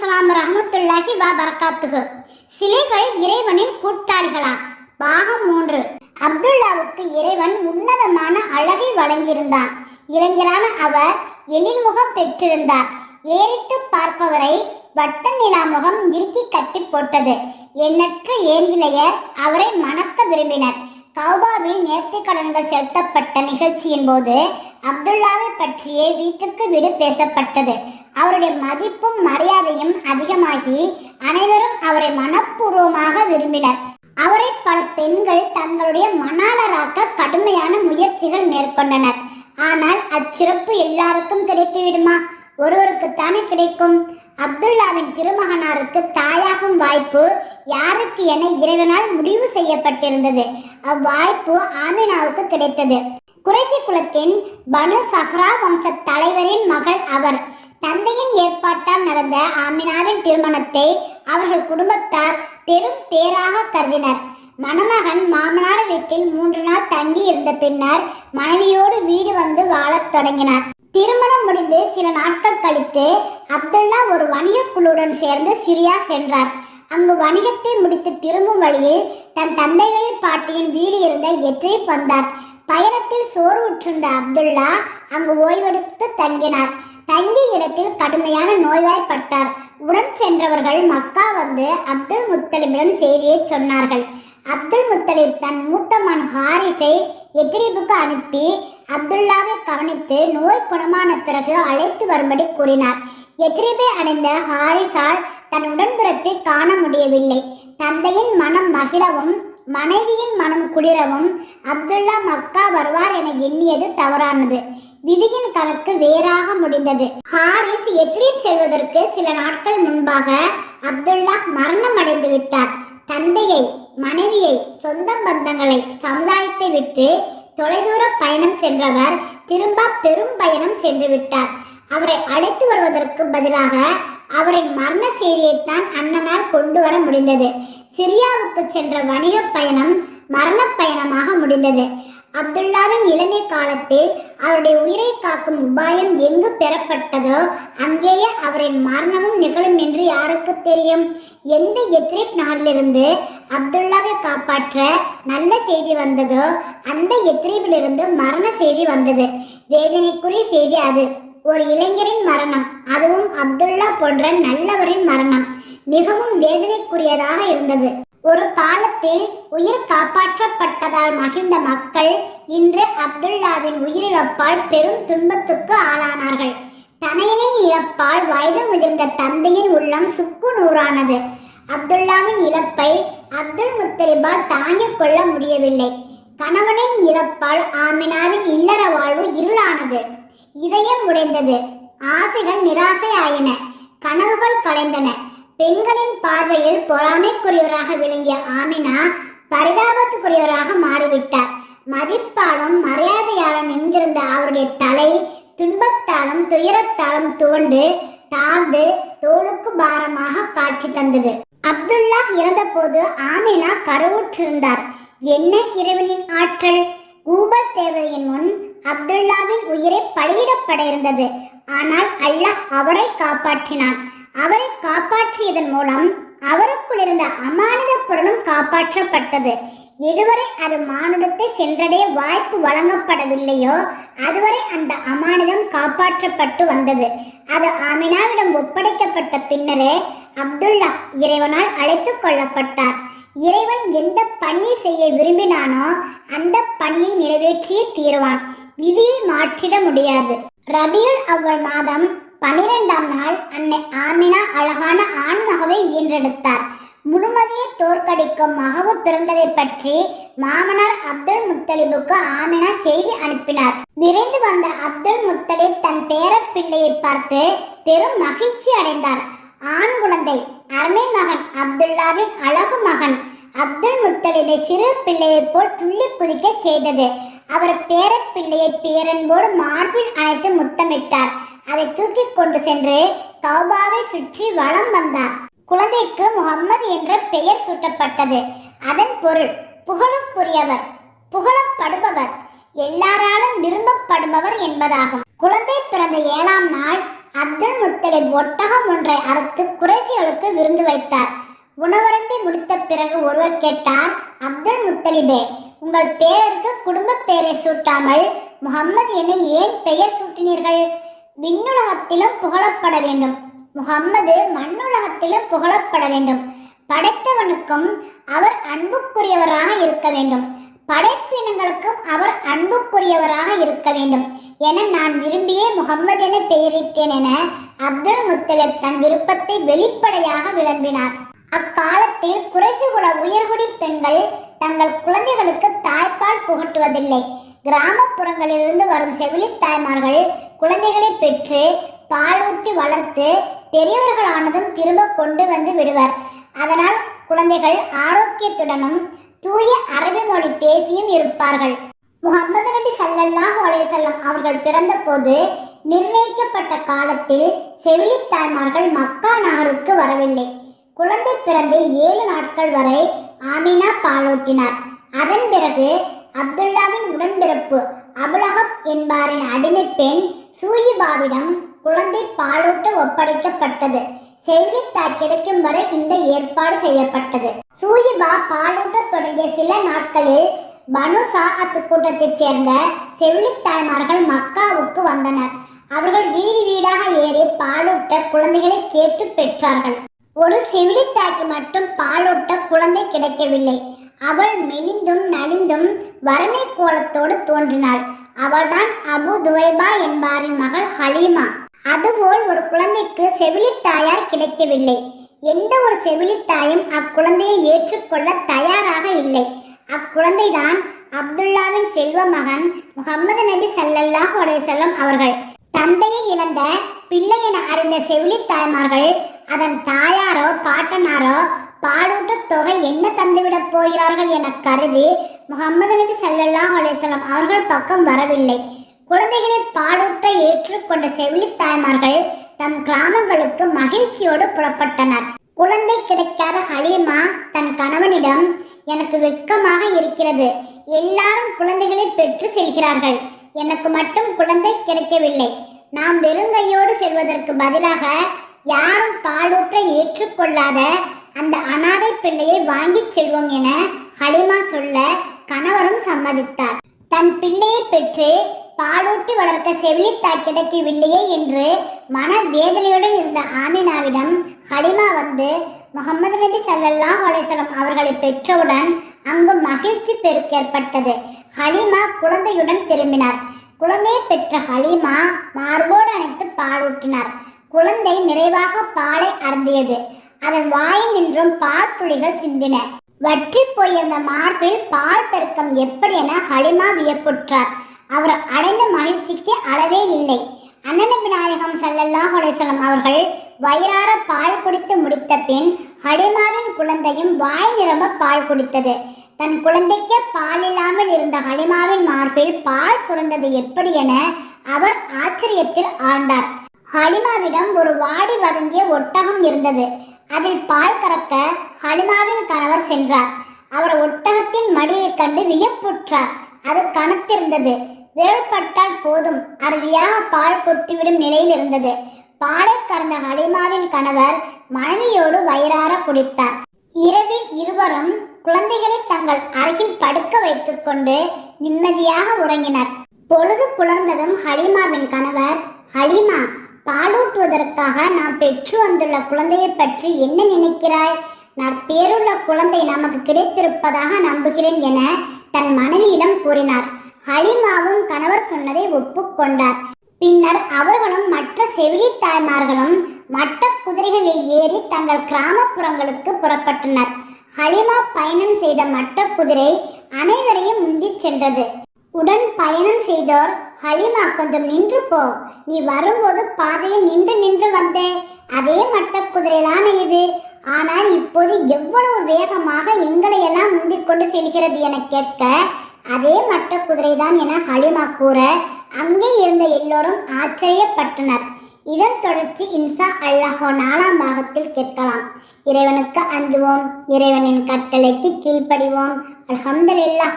சலாம் ரஹமத்துல்லாஹி வா பரக்காத்துகு சிலைகள் இறைவனின் கூட்டாளிகளா? பாகம் மூன்று. அப்துல்லாவுக்கு இறைவன் உன்னதமான அழகை வழங்கியிருந்தான். இளைஞரான அவர் எழில்முகம் பெற்றிருந்தார். ஏறிட்டு பார்ப்பவரை வட்ட நிலா முகம் இறுக்கி கட்டி போட்டது. எண்ணற்ற ஏஞ்சிலையர் அவரை மணக்க விரும்பினர். கௌபாவில் நேர்த்தி கடன்கள் செலுத்தப்பட்ட நிகழ்ச்சியின் போது அப்துல்லாவை பற்றியே வீட்டுக்கு வீடு பேசப்பட்டது. அவருடைய மதிப்பும் மரியாதையும் அதிகமாகி அனைவரும் அவரை மனப்பூர்வமாக விரும்பினர். அவரை பல பெண்கள் தங்களுடைய மணாளராக்க கடுமையான முயற்சிகள் மேற்கொண்டனர். ஆனால் அச்சிறப்பு எல்லாருக்கும் கிடைத்து விடுமா ஒருவருக்குத்தானே கிடைக்கும்? அப்துல்லாவின் திருமகனாருக்கு தாயாகும் வாய்ப்பு யாருக்கு என இறைவனால் முடிவு செய்யப்பட்டிருந்தது. அவ்வாய்ப்பு ஆமினாவுக்கு கிடைத்தது. குறைசி குலத்தின் பனு சஹ்ரா வம்ச தலைவரின் மகள் அவர். தந்தையின் ஏற்பாட்டால் நடந்த ஆமினாவின் திருமணத்தை அவர்கள் குடும்பத்தார் பெரும் தேராக கருதினர். மணமகன் மாமனார் வீட்டில் மூன்று நாள் தங்கி இருந்த பின்னர் மனைவியோடு வீடு வந்து வாழத் தொடங்கினார். திருமணம் முடிந்து சில நாட்கள் கழித்து அப்துல்லா ஒரு வணிகக் குழுவுடன் சேர்ந்து சிரியா சென்றார். அங்கு வணிகத்தை முடித்து திரும்பும் வழியில் தன் தந்தைகளின் பாட்டியின் வீடு இருந்த எத்ரிப் வந்தார். பயணத்தில் சோர்வுற்றிருந்த அப்துல்லா அங்கு ஓய்வெடுத்து தங்கினார். தங்கிய இடத்தில் கடுமையான நோய்வாய்ப்பட்டார். உடன் சென்றவர்கள் மக்கா வந்து அப்துல் முத்தலிபிடம் செய்தியை சொன்னார்கள். அப்துல் முத்தலிப் தன் மூத்த மகன் ஹாரிஸை எத்திரிப்புக்கு அனுப்பி அப்துல்லாவை கவனித்து நோய் குணமான பிறகு அழைத்து வரும்படி கூறினார். எத்திரிப்பை அடைந்த ஹாரிஸால் தன் உடன்பிறப்பை காண முடியவில்லை. தந்தையின் மனம் மகிழவும் மனைவியின் மனம் குளிரவும் அப்துல்லா மக்கா வருவார் என எண்ணியது தவறானது. விதியின் கணக்கு வேறாக முடிந்தது. ஹாரிஸ் எத்ரீப் செல்வதற்கு சில நாட்கள் முன்பாக அப்துல்லா மரணம் அடைந்து விட்டார். தந்தையை மனைவியை சொந்த பந்தங்களை சமுதாயத்தை விட்டு தொலைதூர பயணம் சென்றவர் திரும்ப பெரும் பயணம் சென்று விட்டார். அவரை அழைத்து வருவதற்கு பதிலாக அவரின் மரண செய்தியைத்தான் அண்ணனால் கொண்டு வர முடிந்தது. சிரியாவுக்கு சென்ற வணிக பயணம் மரண பயணமாக முடிந்தது. அப்துல்லாவின் இளமை காலத்தில் அவருடைய உயிரை காக்கும் உபாயம் எங்கு பெறப்பட்டதோ அங்கேயே அவரின் மரணமும் நிகழும் என்று யாருக்கு தெரியும்? எந்த எத்ரிப் நாளிலிருந்து அப்துல்லாவை காப்பாற்ற நல்ல செய்தி வந்ததோ அந்த எத்ரிபிலிருந்து மரண செய்தி வந்தது. வேதனைக்குரிய செய்தி அது. ஒரு இளைஞரின் மரணம் அதுவும் அப்துல்லா போன்ற நல்லவரின் மரணம். மிகவும் வேதனைக்குரியதாக இருந்தது. ஒரு காலத்தில் உயிர் காப்பாற்றப்பட்டதால் மகிழ்ந்த மக்கள் இன்று அப்துல்லாவின் உயிரிழப்பால் பெரும் துன்பத்துக்கு ஆளானார்கள். தனையனின் இழப்பால் வயது முதிர்ந்த தந்தையின் உள்ளம் சுக்கு நூறானது. அப்துல்லாவின் இழப்பை அப்துல் முத்தலிபால் தாங்கிக் கொள்ள முடியவில்லை. கணவனின் இழப்பால் ஆமினாவின் இல்லற வாழ்வு இருளானது. இதயம் உடைந்தது. ஆசைகள் நிராசை ஆயின கனவுகள் கலைந்தன. பெண்களின் பார்வையில் பொறாமைக்குரியவராக விளங்கிய ஆமினா பரிதாபத்துக்குரியவராக மாறிவிட்டார். மதிப்பாலும் மரியாதையாலும் நின்றிருந்த அவருடைய தலை துன்பத்தாலும் துயரத்தாலும் துவண்டு தாழ்ந்து தோளுக்கு பாரமாக காட்சி தந்தது. அப்துல்லா இறந்தபோது ஆமினா கருவுற்றிருந்தார். என்ன இறைவனின் ஆற்றல்? கூபல் தேவதையின் முன் அப்துல்லாவின் உயிரை பலியிடப்பட இருந்தது. ஆனால் அல்லாஹ் அவரை காப்பாற்றினான். அவரை காப்பாற்றியதன் மூலம் அவருக்குள் இருந்த அமானித பொருளும் காப்பாற்றப்பட்டது. எதுவரை அது மானுடத்தை சென்றடைய வாய்ப்பு வழங்கப்படவில்லையோ அதுவரை அந்த அமானிதம் காப்பாற்றப்பட்டு வந்தது. அது ஆமினாவிடம் ஒப்படைக்கப்பட்ட பின்னரே அப்துல்லா இறைவனால் அழைத்து கொள்ளப்பட்டார். இறைவன் எந்த பணியை செய்ய விரும்பினானோ அந்த பணியை நிறைவேற்றியே தீருவான். விதியை மாற்றிட முடியாது. ரபியுல் அவ்வள் மாதம் பனிரெண்டாம் நாள் அன்னை ஆமினா அழகான ஆண் மகவை ஈன்றெடுத்தார் முழுமதியை தோற்கடிக்கும் மகவு பிறந்ததை பற்றி மாமனார் அப்துல் முத்தலிபுக்கு ஆமினா செய்தி அனுப்பினார். விரைந்து வந்த அப்துல் முத்தலிப் தன் பேரப்பிள்ளையை பார்த்து பெரும் மகிழ்ச்சி அடைந்தார். ஆண் குழந்தை அருமை மகன் அப்துல்லாவின் அழகு மகன் அப்துல் முத்தலிபை சிறு பிள்ளையைப் போல் துள்ளி குதிக்க செய்தது. அவர் பேரப்பிள்ளையை பேரன்போடு மார்பில் அணைத்து முத்தமிட்டார். அதை தூக்கி கொண்டு சென்று கௌபாவை சுற்றி வலம் வந்தார். குழந்தைக்கு முகம்மது என்ற பெயர் சூட்டப்பட்டது. அதன் பொருள் புகழுக்குரியவர் புகழப்படுபவர் எல்லாராலும் விரும்பப்படுபவர் என்பதாகும். குழந்தை பிறந்த ஏழாம் நாள் அப்துல் முத்தலிப் ஒட்டகம் ஒன்றை அறுத்து குறைசிகளுக்கு விருந்து வைத்தார். உணவருந்தி முடித்த பிறகு ஒருவர் கேட்டார் அப்துல் முத்தலிபே உங்கள் பேருக்கு குடும்ப பெயரை சூட்டாமல் முகம்மது என ஏன் பெயர் சூட்டினீர்கள்? விண்ணுலகத்திலும் புகழப்பட வேண்டும். முகம்மது மண்ணுலகத்திலும் புகழப்பட வேண்டும். படைத்தவனுக்கும் அவர் அன்புக்குரியவராக இருக்க வேண்டும். படைப்பினங்களுக்கும் அவர் அன்புக்குரியவராக இருக்க வேண்டும் என நான் விரும்பியே முகம்மது என பெயரிட்டேன் என அப்துல் முத்தலிப் தன் விருப்பத்தை வெளிப்படையாக விளம்பினார். அக்காலத்தில் குறைசு குல உயர்குடி பெண்கள் தங்கள் குழந்தைகளுக்கு தாய்ப்பால் புகட்டுவதில்லை. கிராமப்புறங்களிலிருந்து வரும் செவிலி தாய்மார்கள் குழந்தைகளை பெற்று பாலூட்டி வளர்த்து பெரியவர்களானதும் திரும்ப கொண்டு வந்து விடுவர். அதனால் குழந்தைகள் ஆரோக்கியத்துடனும் தூய அரபி மொழி பேசியும் இருப்பார்கள். முகமது நபி சல்லல்லாஹு அலையசல்லம் அவர்கள் பிறந்தபோது நிர்ணயிக்கப்பட்ட காலத்தில் செவிலி தாய்மார்கள் மக்கா நகருக்கு வரவில்லை. குழந்தை பிறந்து ஏழு நாட்கள் வரை ஆமினா பாலூட்டினார். அதன் பிறகு அப்துல்லாவின் உடன்பிறப்பு. அபுலகப் என்பாரின் அடிமை பெண் சூயிபாவிடம் குழந்தை பாலூட்ட ஒப்படைக்கப்பட்டது. செவிலித்தாய் கிடைக்கும் வரை இந்த ஏற்பாடு செய்யப்பட்டது. சூயிபா பாலூட்ட தொடங்கிய சில நாட்களில் பனு சாஅத்து கூட்டத்தைச் சேர்ந்த செவிலித்தாய்மார்கள் மக்காவுக்கு வந்தனர். அவர்கள் வீடு வீடாக ஏறி பாலூட்ட குழந்தைகளை கேட்டு பெற்றார்கள். ஒரு செவிலித்தாய்க்கு மட்டும் பாலூட்ட குழந்தை கிடைக்கவில்லை. அவள் மெலிந்தும் நலிந்தும் வறுமை கோலத்தோடு தோன்றினாள். அவள்தான் அபு துவைபா என்பாரின் மகள் ஹலீமா. அதுபோல் ஒரு குழந்தைக்கு செவிலித்தாயார் கிடைக்கவில்லை. எந்த ஒரு செவிலித்தாயும் அக்குழந்தையை ஏற்றுக்கொள்ள தயாராக இல்லை. அக்குழந்தைதான் அப்துல்லாவின் செல்வ மகன் முகமது நபி சல்லல்லாஹ் செல்லம் அவர்கள். தந்தையை இழந்த பிள்ளை என அறிந்த செவிலித்தாய்மார்கள் அதன் தாயாரோ பாட்டனாரோ பாடூட்ட தொகை என்ன தந்துவிடப் போகிறார்கள் என கருதி முகமது நபி ஸல்லல்லாஹு அலைஹி அவர்கள் பக்கம் வரவில்லை. குழந்தைகளை பாலூட்ட ஏற்றுக்கொண்ட செவிலித் தாய்மார்கள் தம் கிராமங்களுக்கு மகிழ்ச்சியோடு புறப்பட்டனர். குழந்தை கிடைக்காத ஹலீமா தன் கணவனிடம் எனக்கு வெட்கமாக இருக்கிறது. எல்லாரும் குழந்தைகளை பெற்று செல்கிறார்கள். எனக்கு மட்டும் குழந்தை கிடைக்கவில்லை. நாம் வெறுங்கையோடு செல்வதற்கு பதிலாக யாரும் பாலூற்ற ஏற்றுக்கொள்ளாத அந்த அனாதை பிள்ளையை வாங்கிச் செல்வோம் என ஹலிமா சொல்ல கணவரும் சம்மதித்தார். தன் பிள்ளையை பெற்று பாலூட்டி வளர்க்க செவிலித்தாய் கிடைக்கவில்லையே என்று மன வேதனையுடன் இருந்த ஆமினாவிடம் ஹலிமா வந்து முகமது நபி ஸல்லல்லாஹு அலைஹி அவர்களை பெற்றவுடன் அங்கு மகிழ்ச்சி பெருக்கேற்பட்டது ஹலிமா குழந்தையுடன் திரும்பினார். குழந்தையை பெற்ற ஹலிமா மார்போடு அணைத்து பாலூட்டினார். குழந்தை நிறைவாக பாலை அருந்தியது. அதன் வாயில் நின்றும் பால் துளிகள் சிந்தின. வற்றி போயிருந்த மார்பில் பால் பெருக்கம் எப்படி என ஹலிமா வியப்புற்றார். அவர் அடைந்த மகிழ்ச்சிக்கு அளவே இல்லை. அண்ணன் நாயகம் செல்லல்லா அலைஹி அவர்கள் வயிறார பால் குடித்து முடித்த பின் ஹலிமாவின் குழந்தையும் வாய் நிரம்ப பால் குடித்தது. தன் குழந்தைக்கு பால் இல்லாமல் இருந்த ஹலிமாவின் மார்பில் பால் சுரந்தது எப்படி என அவர் ஆச்சரியத்தில் ஆழ்ந்தார். ஹலிமாவிடம் ஒரு வாடி வதங்கிய ஒட்டகம் இருந்தது. அதில் பால் கறக்க ஹலிமாவின் கணவர் சென்றார். அவர் ஒட்டகத்தின் மடியைக் கண்டு வியப்புற்றார். அது கனத்திருந்தது. விரல் பட்டால் போதும். அருவியாக பால் கொட்டிவிடும் நிலையில் இருந்தது. பாலை கறந்த ஹலிமாவின் கணவர் மனைவியோடு வயிறார குடித்தார். இரவில் இருவரும் குழந்தைகளை தங்கள் அருகில் படுக்க வைத்துக்கொண்டு நிம்மதியாக உறங்கினர். பொழுது புலர்ந்ததும் ஹலிமாவின் கணவர் ஹலிமா பாலூட்டுவதற்காக நாம் பெற்று வந்துள்ள குழந்தையை பற்றி என்ன நினைக்கிறாய்? நான் பேருள்ள குழந்தை நமக்கு கிடைத்திருப்பதாக நம்புகிறேன் என தன் மனைவியிடம் கூறினார். ஹலிமாவும் கணவர் சொன்னதை ஒப்புக்கொண்டார் பின்னர் அவர்களும் மற்ற செவிலி தாய்மார்களும் மட்ட குதிரைகளில் ஏறி தங்கள் கிராமப்புறங்களுக்கு புறப்பட்டனர். ஹலிமா பயணம் செய்த மட்ட குதிரை அனைவரையும் முந்திச் சென்றது. உடன் பயணம் செய்தோர் ஹலிமா கொஞ்சம் நின்று போ. நீ வரும்போது பாதையில் நின்று நின்று வந்தே. அதே மட்ட குதிரைதான் இது. ஆனால் இப்போது எவ்வளவு வேகமாக எங்களை எல்லாம் முந்திக் கொண்டு செல்கிறது என கேட்க அதே மட்ட குதிரைதான் என ஹலிமா கூற அங்கே இருந்த எல்லோரும் ஆச்சரியப்பட்டனர். இதன் தொடர்ச்சி இன்சா அல்லாஹோ நாலாம் பாகத்தில் கேட்கலாம். இறைவனுக்கு அஞ்சுவோம் இறைவனின் கட்டளைக்கு கீழ்ப்படிவோம். அலமதுல்லா